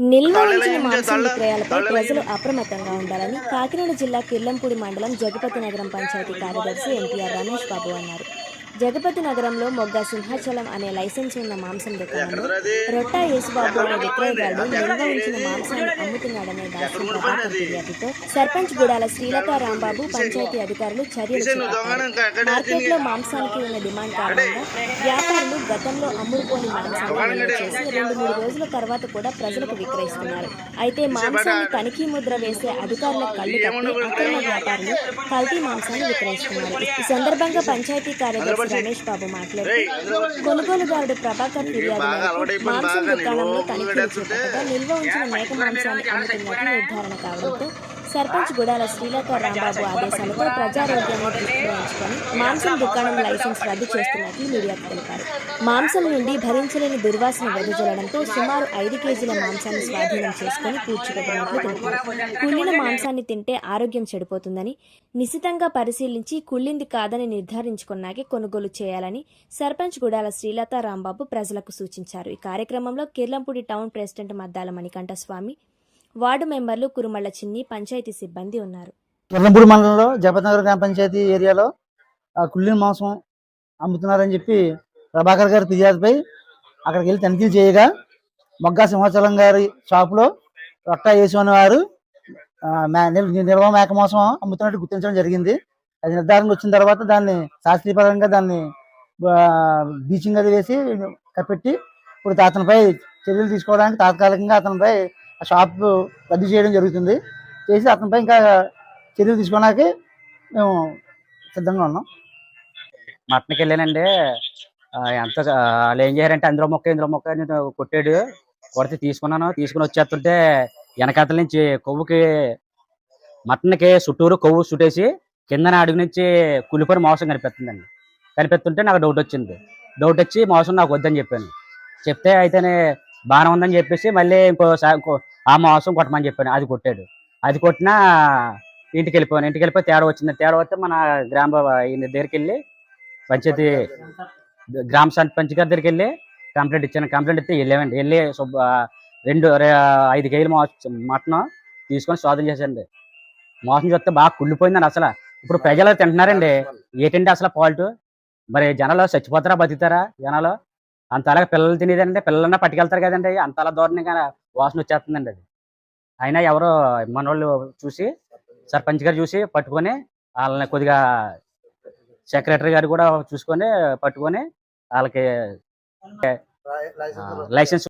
నిల్వ ఉంచిన మాంసం విక్రయాలపై ప్రజలు అప్రమత్తంగా ఉండాలని కాకినాడ జిల్లా కిర్లంపూడి మండలం జగపతి నగరం పంచాయతీ కార్యదర్శి ఎన్టీఆర్ రమేష్ బాబు అన్నారు. జగపతి నగరంలో మొగ్గ సింహాచలం అనే లైసెన్స్ ఉన్న మాంసం దుకాణంలో రొట్టా యేసుబాబు అనే విక్రయదారుడు నిల్వ ఉంచిన మాంసాన్ని అమ్ముతున్నాడనే ప్రభాకర్ ఫిర్యాదుతో సర్పంచ్ గుడాల శ్రీలత రాంబాబు పంచాయతీ అధికారులు చర్యలు మార్కెట్లో మాంసానికి ఉన్న డిమాండ్ కారణంగా వ్యాపారులు గతంలో అమ్ముడుపోని మాంసాన్ని చేసి రెండు మూడు రోజుల తర్వాత కూడా ప్రజలకు విక్రయిస్తున్నారు. అయితే మాంసాన్ని తనిఖీ ముద్ర వేసే అధికారుల కళ్ళు అక్రమ వ్యాపారులు కల్తీ మాంసాన్ని విక్రయిస్తున్నారు. ఈ సందర్భంగా పంచాయతీ కార్యదర్శి రమేష్ బాబు మాట్లాడుతూ కొనుగోలుదారుడు ప్రభాకర్ ఫిర్యాదు మాంసం దుకాణంలో తనిఖీలు చేపట్టగా నిల్వ ఉంచిన మేక మాంసాన్ని అమ్ముతున్నట్లు నిర్ధారణ కావడంతో సర్పంచ్ గుడాల శ్రీలత రాంబాబు ఆదేశాలతో ప్రజారోగ్యాన్ని దృష్టిలో ఉంచుకొని మాంసం దుకాణం లైసెన్స్ రద్దు చేస్తున్నట్లు మీడియాకు తెలిపారు. మాంసం నుండి భరించలేని దుర్వాసన వెదజల్లడంతో సుమారు ఐదు కేజీల మాంసాన్ని స్వాధీనం చేసుకుని కూర్చుపెట్టినట్లు తెలిపారు. కుళ్ళిన మాంసాన్ని తింటే ఆరోగ్యం చెడిపోతుందని నిశితంగా పరిశీలించి కుళ్ళింది కాదని నిర్ధారించుకున్నాకే కొనుగోలు చేయాలని సర్పంచ్ గుడాల శ్రీలత రాంబాబు ప్రజలకు సూచించారు. ఈ కార్యక్రమంలో Kirlampudi town president Maddala Manikanta Swamy ward మెంబర్లు కురుమళ్ళ చిన్ని పంచాయతీ సిబ్బంది ఉన్నారు. కిర్లంపూడి మండలంలో జగపతినగర్ గ్రామ పంచాయతీ ఏరియాలో కుళ్ళిన మాంసం అమ్ముతున్నారని చెప్పి ప్రభాకర్ గారి ఫిర్యాదుపై అక్కడికి వెళ్ళి తనిఖీలు చేయగా మొగ్గా సింహాచలం గారి షాపులో రొట్టా వేసి అనేవారు నిల్వ మేక మాంసం అమ్ముతున్నట్టు గుర్తించడం జరిగింది. అది నిర్ధారణకు వచ్చిన తర్వాత దాన్ని శాస్త్రీయపరంగా దాన్ని బీచింగ్ అది వేసి కప్పెట్టి ఇప్పుడు అతనిపై చర్యలు తీసుకోవడానికి తాత్కాలికంగా అతనిపై ఆ షాప్ రద్దు చేయడం జరుగుతుంది. చేసి అతనిపై ఇంకా చర్యలు తీసుకోవడానికి మేము సిద్ధంగా ఉన్నాం. మటన్కి వెళ్ళానండి. ఎంత వాళ్ళు ఏం చేశారంటే అందులో మొక్క ఇందులో మొక్క అని కొట్టాడు. కొడితే తీసుకున్నాను. తీసుకుని వచ్చేస్తుంటే వెనకాతల నుంచి కొవ్వుకి మటన్కి చుట్టూరు కొవ్వు చుట్టేసి కిందన అడుగు నుంచి కులిపోని మోసం కనిపిస్తుందండి కనిపిస్తుంటే నాకు డౌట్ వచ్చింది. డౌట్ వచ్చి మోసం నాకు వద్దని చెప్పాను. చెప్తే అయితేనే బాగానే ఉందని చెప్పేసి మళ్ళీ ఇంకో ఆ మాంసం కొట్టమని చెప్పాను. అది కొట్టాడు. అది కొట్టినా ఇంటికి వెళ్ళిపోయాను. ఇంటికి వెళ్ళిపోయి తేడా వచ్చింది. తేడా వస్తే మన గ్రామ ఈయన దగ్గరికి వెళ్ళి పంచాయతీ గ్రామ సర్పంచ్ గారి దగ్గరికి వెళ్ళి కంప్లైంట్ ఇచ్చాను. కంప్లైంట్ ఇస్తే వెళ్ళామండి. వెళ్ళి రెండు ఐదు కేజీలు మటన్ తీసుకొని స్వాధీనం చేశాండి మోసం చూస్తే బాగా కుళ్ళిపోయిందండి అసలు. ఇప్పుడు ప్రజలు తింటున్నారండి. ఏంటంటే అసలు ఫాల్ట్ మరి జనాలు చచ్చిపోతారా? బతుకుతారా జనాలు? అంత అలాగే పిల్లలు తినేదండి. పిల్లలన్నా పట్టుకెళ్తారు కదండి. అంత అలా దారుణంగా వాసన వచ్చేస్తుందండి అది. అయినా ఎవరో మనోళ్ళు చూసి సర్పంచ్ గారు చూసి పట్టుకొని వాళ్ళని కొద్దిగా సెక్రటరీ గారు కూడా చూసుకొని పట్టుకొని వాళ్ళకి లైసెన్స్